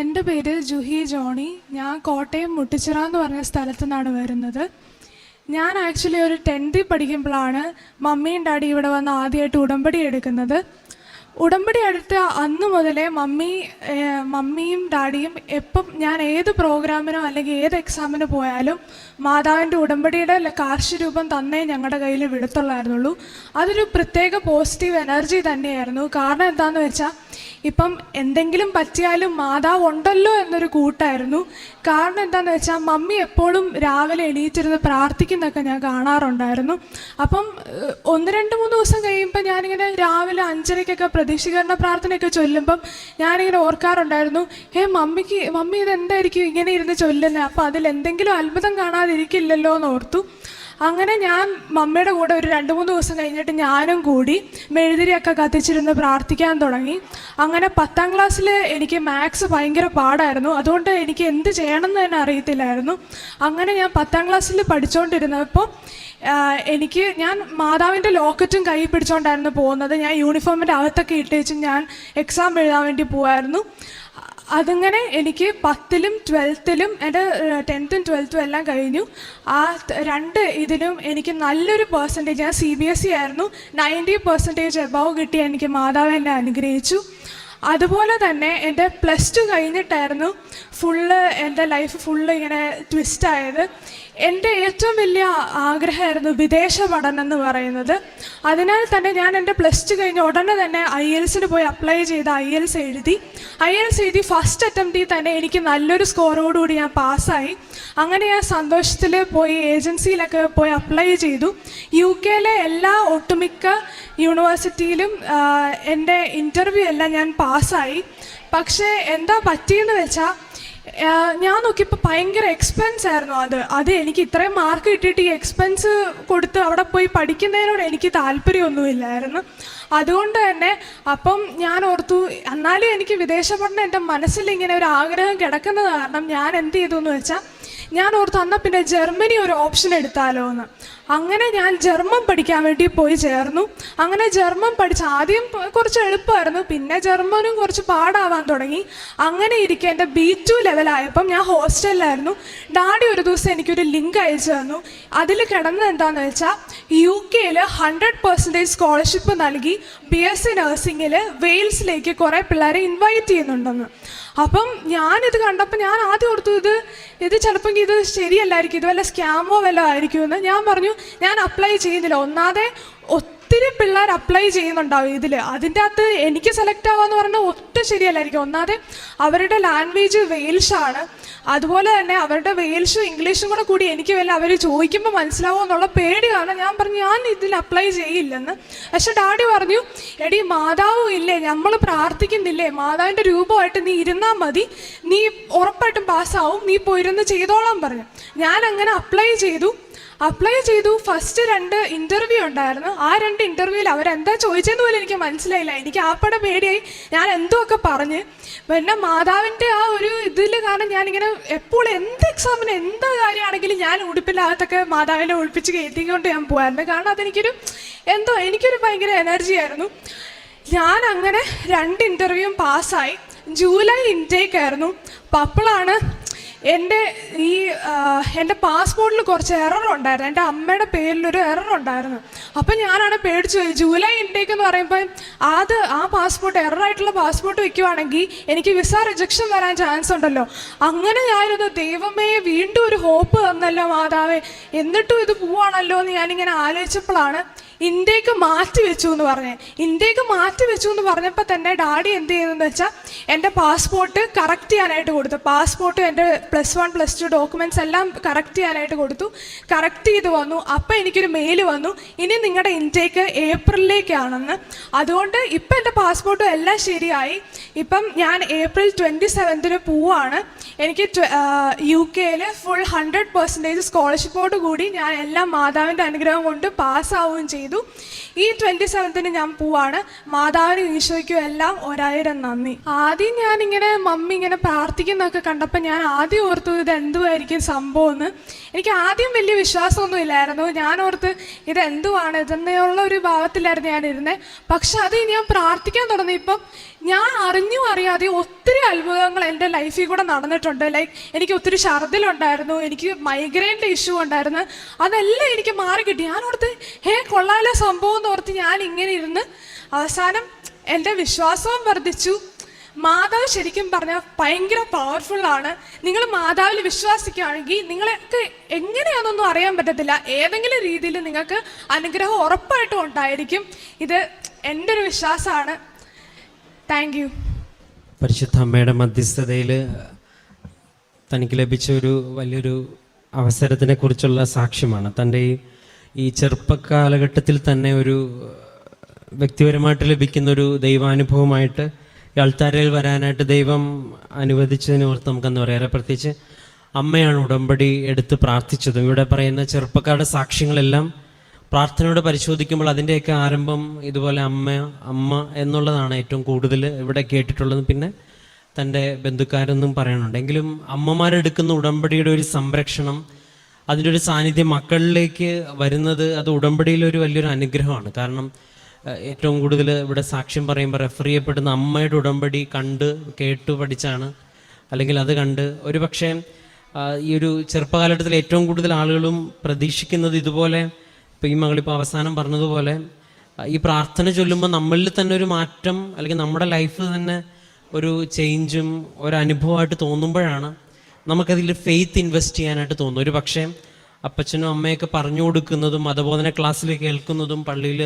എന്റെ പേര് ജുഹി ജോണി. ഞാൻ കോട്ടയം മുട്ടിച്ചിറ എന്ന് പറഞ്ഞ സ്ഥലത്തു നിന്നാണ് വരുന്നത്. ഞാൻ ആക്ച്വലി ഒരു ടെൻത്തിൽ പഠിക്കുമ്പോഴാണ് മമ്മിയും ഡാഡി ഇവിടെ വന്ന് ആദ്യമായിട്ട് ഉടമ്പടി എടുക്കുന്നത്. ഉടമ്പടി എടുത്ത അന്ന് മുതലേ മമ്മി മമ്മിയും ഡാഡിയും എപ്പം ഞാൻ ഏത് പ്രോഗ്രാമിനോ അല്ലെങ്കിൽ ഏത് എക്സാമിന് പോയാലും മാതാവിന്റെ ഉടമ്പടിയുടെ കാർഷിക രൂപം തന്നേ ഞങ്ങളുടെ കയ്യിൽ വിടത്തുള്ളായിരുന്നുള്ളൂ. അതൊരു പ്രത്യേക പോസിറ്റീവ് എനർജി തന്നെയായിരുന്നു. കാരണം എന്താണെന്ന് വെച്ചാൽ ഇപ്പം എന്തെങ്കിലും പറ്റിയാലും മാതാവ് ഉണ്ടല്ലോ എന്നൊരു കൂട്ടായിരുന്നു. കാരണം എന്താണെന്ന് വെച്ചാൽ മമ്മി എപ്പോഴും രാവിലെ എണീറ്റിരുന്ന് പ്രാർത്ഥിക്കുന്നൊക്കെ ഞാൻ കാണാറുണ്ടായിരുന്നു. അപ്പം ഒന്ന് രണ്ട് മൂന്ന് ദിവസം കഴിയുമ്പോൾ ഞാനിങ്ങനെ രാവിലെ അഞ്ചരയ്ക്കൊക്കെ പ്രതീക്ഷീകരണ പ്രാർത്ഥനയൊക്കെ ചൊല്ലുമ്പം ഞാനിങ്ങനെ ഓർക്കാറുണ്ടായിരുന്നു ഏ മമ്മിക്ക് മമ്മി ഇത് എന്തായിരിക്കും ഇങ്ങനെ ഇരുന്ന് ചൊല്ലുന്നത് അപ്പം അതിൽ എന്തെങ്കിലും അത്ഭുതം കാണാതിരിക്കില്ലല്ലോ എന്ന് ഓർത്തു. അങ്ങനെ ഞാൻ മമ്മിയുടെ കൂടെ ഒരു രണ്ട് മൂന്ന് ദിവസം കഴിഞ്ഞിട്ട് ഞാനും കൂടി മെഴുതിരിയൊക്കെ കത്തിച്ചിരുന്ന് പ്രാർത്ഥിക്കാൻ തുടങ്ങി. അങ്ങനെ പത്താം ക്ലാസ്സിൽ എനിക്ക് മാത്സ് ഭയങ്കര പാടായിരുന്നു. അതുകൊണ്ട് എനിക്ക് എന്ത് ചെയ്യണം എന്ന് തന്നെ അറിയത്തില്ലായിരുന്നു. അങ്ങനെ ഞാൻ പത്താം ക്ലാസ്സിൽ പഠിച്ചുകൊണ്ടിരുന്നപ്പോൾ എനിക്ക് ഞാൻ മാതാവിന്റെ ലോക്കറ്റും കൈ പിടിച്ചുകൊണ്ടായിരുന്നു പോകുന്നത്. ഞാൻ യൂണിഫോമിന്റെ അകത്തൊക്കെ ഇട്ടേച്ച് ഞാൻ എക്സാം എഴുതാൻ വേണ്ടി പോവായിരുന്നു. അതിങ്ങനെ എനിക്ക് പത്തിലും ട്വൽത്തിലും എന്റെ ടെൻത്തും ട്വൽത്തും എല്ലാം കഴിഞ്ഞു. ആ രണ്ട് ഇതിലും എനിക്ക് നല്ലൊരു പെർസെന്റേജ് ഞാൻ സി ബി എസ് ഇ ആയിരുന്നു. നയന്റി പെർസെന്റേജ് എബവ് കിട്ടി എനിക്ക് മാതാവ് എന്നെ അനുഗ്രഹിച്ചു. അതുപോലെ തന്നെ എന്റെ പ്ലസ് ടു കഴിഞ്ഞിട്ടായിരുന്നു ഫുള്ള് എന്റെ ലൈഫ് ഫുള്ള് ഇങ്ങനെ ട്വിസ്റ്റ് ആയത്. എന്റെ ഏറ്റവും വലിയ ആഗ്രഹമായിരുന്നു വിദേശ പഠനം എന്ന് പറയുന്നത്. അതിനാൽ തന്നെ ഞാൻ എന്റെ പ്ലസ് ടു കഴിഞ്ഞ ഉടനെ തന്നെ ഐ എൽസിന് പോയി അപ്ലൈ ചെയ്ത് ഐ എൽസ് എഴുതി. ഐ എൽസ് എഴുതി ഫസ്റ്റ് അറ്റംപ്റ്റിൽ തന്നെ എനിക്ക് നല്ലൊരു സ്കോറോടുകൂടി ഞാൻ പാസ്സായി അങ്ങനെ ഞാൻ സന്തോഷത്തിൽ പോയി ഏജൻസിയിലൊക്കെ പോയി അപ്ലൈ ചെയ്തു. യു കെയിലെ എല്ലാ ഒട്ടുമിക്ക യൂണിവേഴ്സിറ്റിയിലും എന്റെ ഇന്റർവ്യൂ എല്ലാം ഞാൻ പാസ്സായി. പക്ഷേ എന്താ പറ്റിയെന്ന് വെച്ചാൽ ഞാൻ നോക്കിയപ്പോൾ ഭയങ്കര എക്സ്പെൻസ് ആയിരുന്നു അത്. അത് എനിക്ക് ഇത്രയും മാർക്ക് കിട്ടിയിട്ട് ഈ എക്സ്പെൻസ് കൊടുത്ത് അവിടെ പോയി പഠിക്കുന്നതിനോട് എനിക്ക് താല്പര്യമൊന്നുമില്ലായിരുന്നു. അതുകൊണ്ട് തന്നെ അപ്പം ഞാൻ ഓർത്തു എന്നാലും എനിക്ക് വിദേശ പഠനം എന്റെ മനസ്സിൽ ഇങ്ങനെ ഒരു ആഗ്രഹം കിടക്കുന്നത് കാരണം ഞാൻ എന്ത് ചെയ്തു എന്ന് വെച്ചാൽ ഞാൻ ഓർത്തു എന്നാൽ പിന്നെ ജർമ്മനി ഒരു ഓപ്ഷൻ എടുത്താലോ എന്ന് അങ്ങനെ ഞാൻ ജർമ്മൻ പഠിക്കാൻ വേണ്ടി പോയി ചേർന്നു. അങ്ങനെ ജർമ്മൻ പഠിച്ച് ആദ്യം കുറച്ച് എളുപ്പമായിരുന്നു പിന്നെ ജർമ്മനും കുറച്ച് പാടാവാൻ തുടങ്ങി. അങ്ങനെ ഇരിക്കെ എന്റെ ബി ടു ലെവലായപ്പം ഞാൻ ഹോസ്റ്റലിലായിരുന്നു ഡാഡി ഒരു ദിവസം എനിക്കൊരു ലിങ്ക് അയച്ചു തന്നു. അതിൽ കിടന്നത് എന്താണെന്ന് വെച്ചാൽ യു കെയിൽ ഹൺഡ്രഡ് പെർസെന്റേജ് സ്കോളർഷിപ്പ് നൽകി ബി എസ് സി നഴ്സിംഗിൽ വെയിൽസിലേക്ക് കുറേ പിള്ളേരെ ഇൻവൈറ്റ് ചെയ്യുന്നുണ്ടെന്ന്. അപ്പം ഞാനിത് കണ്ടപ്പോൾ ഞാൻ ആദ്യം ഓർത്തു ഇത് ഇത് ചിലപ്പോൾ ഇത് ശരിയല്ലായിരിക്കും ഇത് വല്ല സ്കാമോ വല്ലതും ആയിരിക്കുമെന്ന്. ഞാൻ പറഞ്ഞു ഞാൻ അപ്ലൈ ചെയ്യുന്നില്ല ഒന്നാതെ ഒത്തിരി പിള്ളേർ അപ്ലൈ ചെയ്യുന്നുണ്ടാവും ഇതിൽ അതിന്റെ അകത്ത് എനിക്ക് സെലക്ട് ആവാന്ന് പറഞ്ഞാൽ ഒട്ടും ശരിയല്ലായിരിക്കും. ഒന്നാതെ അവരുടെ ലാംഗ്വേജ് വെയിൽഷാണ് അതുപോലെ തന്നെ അവരുടെ വെയിൽഷും ഇംഗ്ലീഷും കൂടെ കൂടി എനിക്ക് വല്ല അവർ ചോദിക്കുമ്പോൾ മനസ്സിലാവും എന്നുള്ള പേടി കാരണം ഞാൻ പറഞ്ഞു ഞാൻ ഇതിൽ അപ്ലൈ ചെയ്യില്ലെന്ന്. പക്ഷെ ഡാഡി പറഞ്ഞു എടി മാതാവും ഇല്ലേ നമ്മൾ പ്രാർത്ഥിക്കുന്നില്ലേ? മാതാവിന്റെ രൂപമായിട്ട് നീ ഇരുന്നാൽ മതി. നീ ഉറപ്പായിട്ടും പാസ്സാവും നീ പോയിരുന്ന് ചെയ്തോളാം പറഞ്ഞു. ഞാൻ അങ്ങനെ അപ്ലൈ ചെയ്തു. അപ്ലൈ ചെയ്തു. ഫസ്റ്റ് രണ്ട് ഇന്റർവ്യൂ ഉണ്ടായിരുന്നു. ആ രണ്ട് ഇന്റർവ്യൂവിൽ അവരെന്താ ചോദിച്ചതെന്ന് പോലും എനിക്ക് മനസ്സിലായില്ല. എനിക്ക് ആപ്പടെ പേടിയായി. ഞാൻ എന്തോ ഒക്കെ പറഞ്ഞ് പിന്നെ മാതാവിന്റെ ആ ഒരു ഇതിൽ കാരണം ഞാനിങ്ങനെ എപ്പോഴും എന്ത് എക്സാമിന് എന്ത് കാര്യമാണെങ്കിലും ഞാൻ ഉടുപ്പില്ലാത്തൊക്കെ മാതാവിനെ ഒളിപ്പിച്ച് കയറ്റിക്കൊണ്ട് ഞാൻ പോകാറുണ്ട് കാരണം അതെനിക്കൊരു എന്തോ എനിക്കൊരു ഭയങ്കര എനർജി ആയിരുന്നു. ഞാൻ അങ്ങനെ രണ്ട് ഇന്റർവ്യൂവും പാസ്സായി ജൂലൈ ഇൻടേക്ക് ആയിരുന്നു. അപ്പോൾ അപ്പോഴാണ് എന്റെ ഈ എന്റെ പാസ്പോർട്ടിൽ കുറച്ച് എറർ ഉണ്ടായിരുന്നു. എന്റെ അമ്മയുടെ പേരിലൊരു എറർ ഉണ്ടായിരുന്നു. അപ്പം ഞാനാണ് പേടിച്ചു പോയി ജൂലൈ ഇൻടേക്ക് എന്ന് പറയുമ്പോൾ അത് ആ പാസ്പോർട്ട് എററായിട്ടുള്ള പാസ്പോർട്ട് വയ്ക്കുവാണെങ്കിൽ എനിക്ക് വിസ റിജക്ഷൻ വരാൻ ചാൻസ് ഉണ്ടല്ലോ. അങ്ങനെ ഞാനിത് ദൈവമേ വീണ്ടും ഒരു ഹോപ്പ് തന്നല്ലോ മാതാവേ. എന്നിട്ടും ഇത് പോവാണല്ലോ എന്ന് ഞാനിങ്ങനെ ആലോചിച്ചപ്പോഴാണ് ഇന്ത്യയ്ക്ക് മാറ്റി വെച്ചു എന്ന് പറഞ്ഞേ. ഇന്ത്യയ്ക്ക് മാറ്റി വെച്ചു എന്ന് പറഞ്ഞപ്പോൾ തന്നെ ഡാഡി എന്ത് ചെയ്യുന്നതെന്ന് വെച്ചാൽ എന്റെ പാസ്പോർട്ട് കറക്റ്റ് ചെയ്യാനായിട്ട് കൊടുത്തു. പാസ്പോർട്ടും എന്റെ plus one plus two documents എല്ലാം കറക്റ്റ് ചെയ്യാനായിട്ട് കൊടുത്തു. കറക്റ്റ് ചെയ്ത് വന്നു. അപ്പം എനിക്കൊരു മെയിൽ വന്നു. ഇനി നിങ്ങളുടെ ഇൻടേക്ക് ഏപ്രിലിലേക്കാണെന്ന്. അതുകൊണ്ട് ഇപ്പം എന്റെ പാസ്പോർട്ടും എല്ലാം ശരിയായി. ഇപ്പം ഞാൻ ഏപ്രിൽ ട്വന്റി സെവൻത്തിന് പോവാണ്. എനിക്ക് യു കെയിൽ ഫുൾ ഹൺഡ്രഡ് പെർസെന്റേജ് സ്കോളർഷിപ്പോട് കൂടി ഞാൻ എല്ലാം മാതാവിന്റെ അനുഗ്രഹം കൊണ്ട് പാസ്സാവുകയും ചെയ്തു. ചെയ്തു. ഈ ട്വന്റി സെവൻത്തിന് ഞാൻ പോവാണ്. മാതാവിനും ഈശോയ്ക്കും എല്ലാം ഒരായിരം നന്ദി. ആദ്യം ഞാനിങ്ങനെ മമ്മി ഇങ്ങനെ പ്രാർത്ഥിക്കുന്നതൊക്കെ കണ്ടപ്പോൾ ഞാൻ ആദ്യം ഓർത്തു ഇത് എന്തുമായിരിക്കും സംഭവം എന്ന് എനിക്ക് ആദ്യം വലിയ വിശ്വാസമൊന്നും ഇല്ലായിരുന്നു. ഞാൻ ഓർത്ത് ഇത് എന്തുവാണ്? ഇതെന്നുള്ള ഒരു ഭാവത്തിലായിരുന്നു ഞാൻ ഇരുന്നത് പക്ഷെ അത് ഞാൻ പ്രാർത്ഥിക്കാൻ തുടങ്ങി തുടങ്ങിയപ്പം ഞാൻ അറിഞ്ഞും അറിയാതെ ഒത്തിരി അത്ഭുതങ്ങൾ എന്റെ ലൈഫിൽ കൂടെ നടന്നിട്ടുണ്ട്. ലൈക്ക് എനിക്ക് ഒത്തിരി ഛർദിലുണ്ടായിരുന്നു എനിക്ക് മൈഗ്രെയിന്റെ ഇഷ്യൂ ഉണ്ടായിരുന്നു. അതെല്ലാം എനിക്ക് മാറി കിട്ടി. ഞാൻ ഓർത്ത് ഹേ കൊള്ളാലോ സംഭവം എന്ന് ഓർത്ത് ഞാൻ ഇങ്ങനെ ഇരുന്ന് അവസാനം എന്റെ വിശ്വാസവും വർദ്ധിച്ചു. മാതാവ് ശരിക്കും പറഞ്ഞാൽ ഭയങ്കര പവർഫുൾ ആണ്. നിങ്ങൾ മാതാവിൽ വിശ്വാസിക്കുകയാണെങ്കിൽ നിങ്ങൾക്ക് എങ്ങനെയാണെന്നൊന്നും അറിയാൻ പറ്റത്തില്ല. ഏതെങ്കിലും രീതിയിൽ നിങ്ങൾക്ക് അനുഗ്രഹം ഉറപ്പായിട്ടും ഉണ്ടായിരിക്കും. ഇത് എന്റെ ഒരു വിശ്വാസമാണ്. താങ്ക് യു പരിശുദ്ധ അമ്മയുടെ മധ്യസ്ഥതയിൽ തനിക്ക് ലഭിച്ച ഒരു വലിയൊരു അവസരത്തിനെ കുറിച്ചുള്ള സാക്ഷ്യമാണ്. തന്റെ ഈ ചെറുപ്പകാലഘട്ടത്തിൽ തന്നെ ഒരു വ്യക്തിപരമായിട്ട് ലഭിക്കുന്ന ഒരു ദൈവാനുഭവമായിട്ട് ആൾത്താരയിൽ വരാനായിട്ട് ദൈവം അനുവദിച്ചതിനെ ഓർത്ത് നമുക്കെന്ന് പറയാം. പ്രത്യേകിച്ച് അമ്മയാണ് ഉടമ്പടി എടുത്ത് പ്രാർത്ഥിച്ചതും. ഇവിടെ പറയുന്ന ചെറുപ്പക്കാരുടെ സാക്ഷ്യങ്ങളെല്ലാം പ്രാർത്ഥനയോടെ പരിശോധിക്കുമ്പോൾ അതിന്റെയൊക്കെ ആരംഭം ഇതുപോലെ അമ്മ അമ്മ എന്നുള്ളതാണ് ഏറ്റവും കൂടുതൽ ഇവിടെ കേട്ടിട്ടുള്ളത്. പിന്നെ തന്റെ ബന്ധുക്കാരെന്നും പറയുന്നുണ്ട് എങ്കിലും അമ്മമാരെടുക്കുന്ന ഉടമ്പടിയുടെ ഒരു സംരക്ഷണം അതിന്റെ ഒരു സാന്നിധ്യം മക്കളിലേക്ക് വരുന്നത് അത് ഉടമ്പടിയിലെ ഒരു വലിയൊരു അനുഗ്രഹമാണ്. കാരണം ഏറ്റവും കൂടുതൽ ഇവിടെ സാക്ഷ്യം പറയുമ്പോൾ റെഫർ ചെയ്യപ്പെടുന്ന അമ്മയുടെ ഉടമ്പടി കണ്ട് കേട്ടു പഠിച്ചാണ് അല്ലെങ്കിൽ അത് കണ്ട് ഒരു പക്ഷേ ഈ ഒരു ചെറുപ്പകാലഘട്ടത്തിൽ ഏറ്റവും കൂടുതൽ ആളുകളും പ്രതീക്ഷിക്കുന്നത് ഇതുപോലെ ഇപ്പം ഈ മകളിപ്പോൾ അവസാനം പറഞ്ഞതുപോലെ ഈ പ്രാർത്ഥന ചൊല്ലുമ്പോൾ നമ്മളിൽ തന്നെ ഒരു മാറ്റം അല്ലെങ്കിൽ നമ്മുടെ ലൈഫിൽ തന്നെ ഒരു ചേഞ്ചും ഒരു അനുഭവമായിട്ട് തോന്നുമ്പോഴാണ് നമുക്കതിൽ ഫെയ്ത്ത് ഇൻവെസ്റ്റ് ചെയ്യാനായിട്ട് തോന്നും ഒരു പക്ഷേ അപ്പച്ചനും അമ്മയൊക്കെ പറഞ്ഞു കൊടുക്കുന്നതും അതുപോലെ തന്നെ ക്ലാസ്സിൽ കേൾക്കുന്നതും പള്ളിയിൽ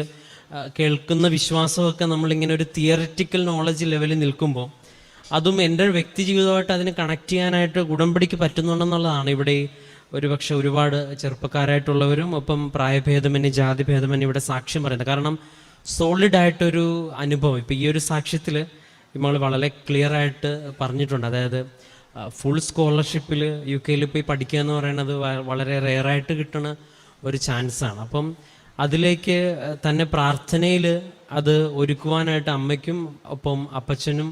കേൾക്കുന്ന വിശ്വാസമൊക്കെ നമ്മളിങ്ങനെ ഒരു തിയററ്റിക്കൽ നോളജ് ലെവലിൽ നിൽക്കുമ്പോൾ അതും എന്റെ വ്യക്തി ജീവിതമായിട്ട് അതിന് കണക്ട് ചെയ്യാനായിട്ട് ഉടമ്പടിക്ക് പറ്റുന്നുണ്ടെന്നുള്ളതാണ് ഇവിടെ ഒരുപക്ഷെ ഒരുപാട് ചെറുപ്പക്കാരായിട്ടുള്ളവരും ഒപ്പം പ്രായഭേദമന്യേ ജാതിഭേദമന്യേ ഇവിടെ സാക്ഷ്യം പറയുന്നത്. കാരണം സോളിഡ് ആയിട്ടൊരു അനുഭവം. ഇപ്പം ഈ ഒരു സാക്ഷ്യത്തിൽ നമ്മൾ വളരെ ക്ലിയർ ആയിട്ട് പറഞ്ഞിട്ടുണ്ട്. അതായത് ഫുൾ സ്കോളർഷിപ്പിൽ യു കെയിൽ പോയി പഠിക്കുക എന്ന് പറയുന്നത് വളരെ റെയറായിട്ട് കിട്ടുന്ന ഒരു ചാൻസാണ് അപ്പം അതിലേക്ക് തന്നെ പ്രാർത്ഥനയിൽ അത് ഒരുക്കുവാനായിട്ട് അമ്മയ്ക്കും ഒപ്പം അപ്പച്ചനും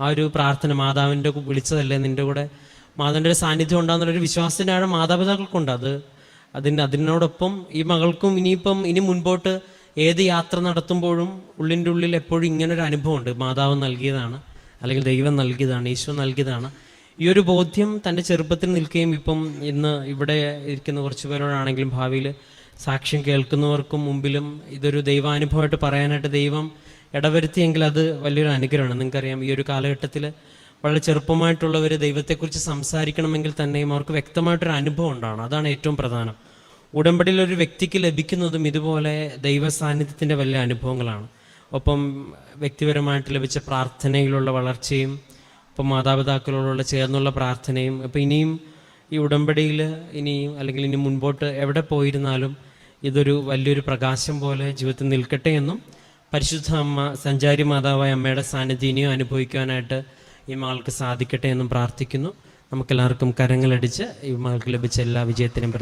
ആ ഒരു പ്രാർത്ഥന മാതാവിന്റെ വിളിച്ചതല്ലേ നിന്റെ കൂടെ മാതാവിന്റെ ഒരു സാന്നിധ്യം ഉണ്ടാകുന്നൊരു വിശ്വാസത്തിനാണ് മാതാപിതാക്കൾക്കുണ്ട്. അത് അതിന്റെ അതിനോടൊപ്പം ഈ മകൾക്കും ഇനിയിപ്പം ഇനി മുൻപോട്ട് ഏത് യാത്ര നടത്തുമ്പോഴും ഉള്ളിന്റെ ഉള്ളിൽ എപ്പോഴും ഇങ്ങനൊരു അനുഭവമുണ്ട്. മാതാവ് നൽകിയതാണ് അല്ലെങ്കിൽ ദൈവം നൽകിയതാണ് ഈശോ നൽകിയതാണ്. ഈ ഒരു ബോധ്യം തന്റെ ചെറുപ്പത്തിൽ നിൽക്കുകയും ഇപ്പം ഇന്ന് ഇവിടെ ഇരിക്കുന്ന കുറച്ച് പേരോടാണെങ്കിലും ഭാവിയിൽ സാക്ഷ്യം കേൾക്കുന്നവർക്കും മുമ്പിലും ഇതൊരു ദൈവാനുഭവമായിട്ട് പറയാനായിട്ട് ദൈവം ഇടവരുത്തിയെങ്കിൽ അത് വലിയൊരു അനുഗ്രഹമാണ്. നിങ്ങൾക്കറിയാം ഈ ഒരു കാലഘട്ടത്തിൽ വളരെ ചെറുപ്പമായിട്ടുള്ളവർ ദൈവത്തെക്കുറിച്ച് സംസാരിക്കണമെങ്കിൽ തന്നെയും അവർക്ക് വ്യക്തമായിട്ടൊരു അനുഭവം ഉണ്ടാണ് അതാണ് ഏറ്റവും പ്രധാനം. ഉടമ്പടിയിൽ ഒരു വ്യക്തിക്ക് ലഭിക്കുന്നതും ഇതുപോലെ ദൈവ സാന്നിധ്യത്തിന്റെ വലിയ അനുഭവങ്ങളാണ്. ഒപ്പം വ്യക്തിപരമായിട്ട് ലഭിച്ച പ്രാർത്ഥനയിലുള്ള വളർച്ചയും ഇപ്പം മാതാപിതാക്കളോടുള്ള ചേർന്നുള്ള പ്രാർത്ഥനയും അപ്പം ഇനിയും ഈ ഉടമ്പടിയിൽ ഇനിയും അല്ലെങ്കിൽ ഇനി മുൻപോട്ട് എവിടെ പോയിരുന്നാലും ഇതൊരു വലിയൊരു പ്രകാശം പോലെ ജീവിതത്തിൽ നിൽക്കട്ടെ എന്നും പരിശുദ്ധ അമ്മ സഞ്ചാരി മാതാവായ അമ്മയുടെ സാന്നിധ്യം ഇനിയും അനുഭവിക്കാനായിട്ട് ഈ സാധിക്കട്ടെ എന്നും പ്രാർത്ഥിക്കുന്നു. നമുക്കെല്ലാവർക്കും കരങ്ങളടിച്ച് ഈ ലഭിച്ച എല്ലാ വിജയത്തിനും